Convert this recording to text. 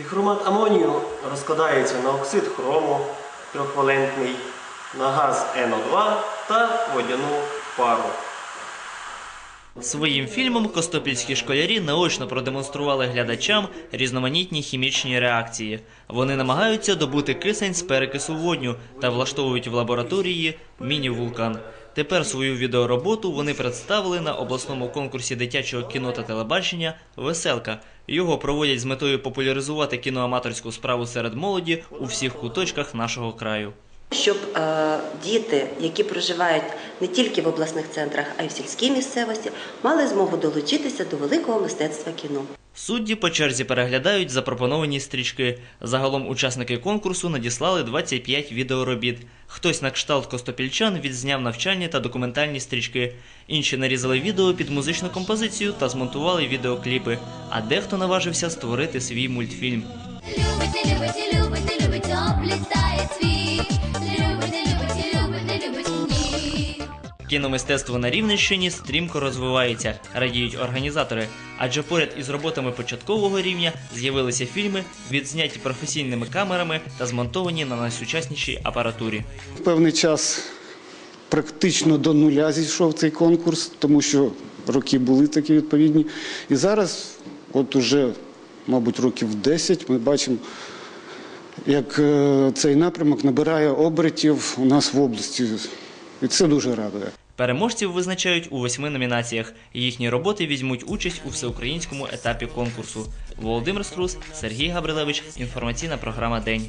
Дихромат амонію розкладається на оксид хрому трьохвалентний, на газ НО2 та водяну пару. Своїм фільмом костопільські школярі наочно продемонстрували глядачам різноманітні хімічні реакції. Вони намагаються добути кисень з перекису водню та влаштовують в лабораторії міні-вулкан. Тепер свою відеороботу вони представили на обласному конкурсі дитячого кіно та телебачення Веселка. Його проводять з метою популяризувати кіноаматорську справу серед молоді у всіх куточках нашого краю. Щоб е, діти, які проживають не тільки в обласних центрах, а й в сільській місцевості, мали змогу долучитися до великого мистецтва кіно. Судді по черзі переглядають запропоновані стрічки. Загалом учасники конкурсу надіслали 25 відеоробіт. Хтось на кшталт костопільчан відзняв навчальні та документальні стрічки. Інші нарізали відео під музичну композицію та змонтували відеокліпи. А дехто наважився створити свій мультфільм. Любите, любите, любите, любите, облітає світ. Кіномистецтво на Рівненщині стрімко розвивається, радіють організатори. Адже поряд із роботами початкового рівня з'явилися фільми, відзняті професійними камерами та змонтовані на найсучаснішій апаратурі. Певний час практично до нуля зійшов цей конкурс, тому що роки були такі відповідні. І зараз, от уже, мабуть, років 10, ми бачимо, як е, цей напрямок набирає обертів у нас в області. І це дуже радує. Переможців визначають у восьми номінаціях. Їхні роботи візьмуть участь у всеукраїнському етапі конкурсу. Володимир Струс, Сергій Габрилевич. Інформаційна програма День.